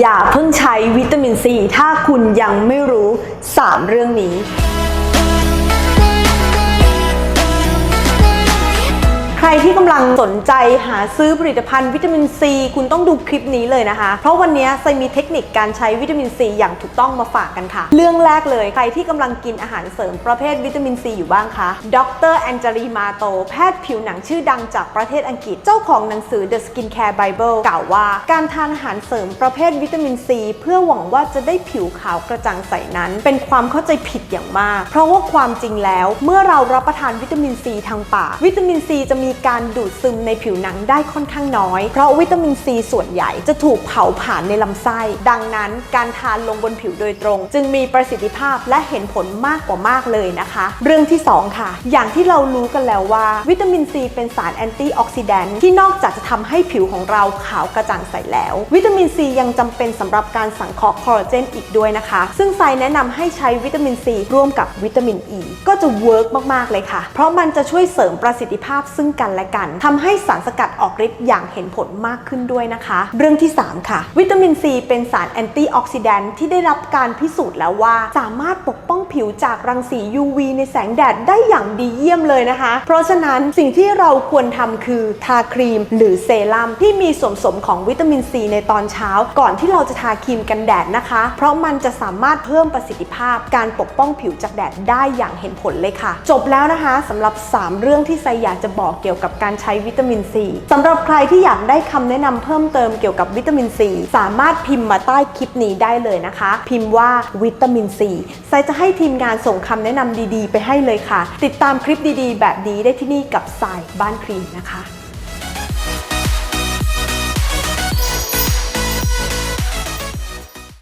อย่าเพิ่งใช้วิตามินซีถ้าคุณยังไม่รู้ 3 เรื่องนี้ ใครที่ำลังสนใจหาซื้อผลิตภัณฑ์วิตามินซีคุณต้องดูคลิปนี้เลยนะคะ เพราะวันนี้ไซมีเทคนิคการใช้วิตามินซีอย่างถูกต้องมาฝากกันค่ะ เรื่องแรกเลยใครที่กำลังกินอาหารเสริมประเภทวิตามินซีอยู่บ้างคะดรแอนเจลีมาโต แพทย์ผิวหนังชื่อดังจากประเทศอังกฤษเจ้าของหนังสือ The Skincare Bible กล่าวว่าการทานอาหารเสริมประเภทวิตามินซีเพื่อหวังว่าจะได้ผิวขาวกระจ่างใสนั้น เป็นความเข้าใจผิดอย่างมาก เพราะว่าความจริงแล้ว เมื่อเรารับประทานวิตามินซีทางปากวิตามินซีจะมีการดูดซึมในผิวหนังได้ค่อนข้างน้อย เพราะวิตามินซีส่วนใหญ่จะถูกเผาผลาญในลำไส้ ดังนั้นการทานลงบนผิวโดยตรง จึงมีประสิทธิภาพและเห็นผลมากกว่ามากเลยนะคะ เรื่องที่ 2 ค่ะ อย่างที่เรารู้กันแล้วว่า วิตามินซีเป็นสารแอนตี้ออกซิแดนต์ที่นอกจากจะทำให้ผิวของเราขาวกระจ่างใสแล้ว วิตามินซียังจำเป็นสำหรับการสังเคราะห์คอลลาเจนอีกด้วยนะคะ ซึ่งไซแนะนำให้ใช้วิตามินซีร่วมกับวิตามินอ e, ีก็จะเวิร์กมากๆเลยค่ะ เพราะมันจะช่วยเสริมประสิทธิภาพซึ่งกันและกันทำให้สารสกัดออกฤทธิ์อย่างเห็นผลมากขึ้นด้วยนะคะ เรื่องที่ 3 ค่ะ วิตามินซีเป็นสารแอนตี้ออกซิแดนท์ที่ได้รับการพิสูจน์แล้วว่าสามารถปก ผิวจากรังสี UV ในแสงแดดได้อย่างดีเยี่ยมเลยนะคะ เพราะฉะนั้นสิ่งที่เราควรทำคือทาครีม หรือเซรั่มที่มีส่วนผสมของวิตามินซีในตอนเช้า ก่อนที่เราจะทาครีมกันแดดนะคะ เพราะมันจะสามารถเพิ่มประสิทธิภาพ การปกป้องผิวจากแดดได้อย่างเห็นผลเลยค่ะ จบแล้วนะคะสำหรับ 3 เรื่องที่ไซอยากจะบอกเกี่ยวกับการใช้วิตามินซีสำหรับใครที่อยากได้คำแนะนำเพิ่มเติมเกี่ยวกับวิตามินซีสามารถพิมพ์มาใต้คลิปนี้ได้เลยนะคะ พิมพ์ว่าวิตามินซีไซจะให้ทีมงานส่งคำแนะนำดีๆ ไปให้เลยค่ะ ติดตามคลิปดีๆ แบบนี้ได้ที่นี่กับสายบ้านครีมนะคะ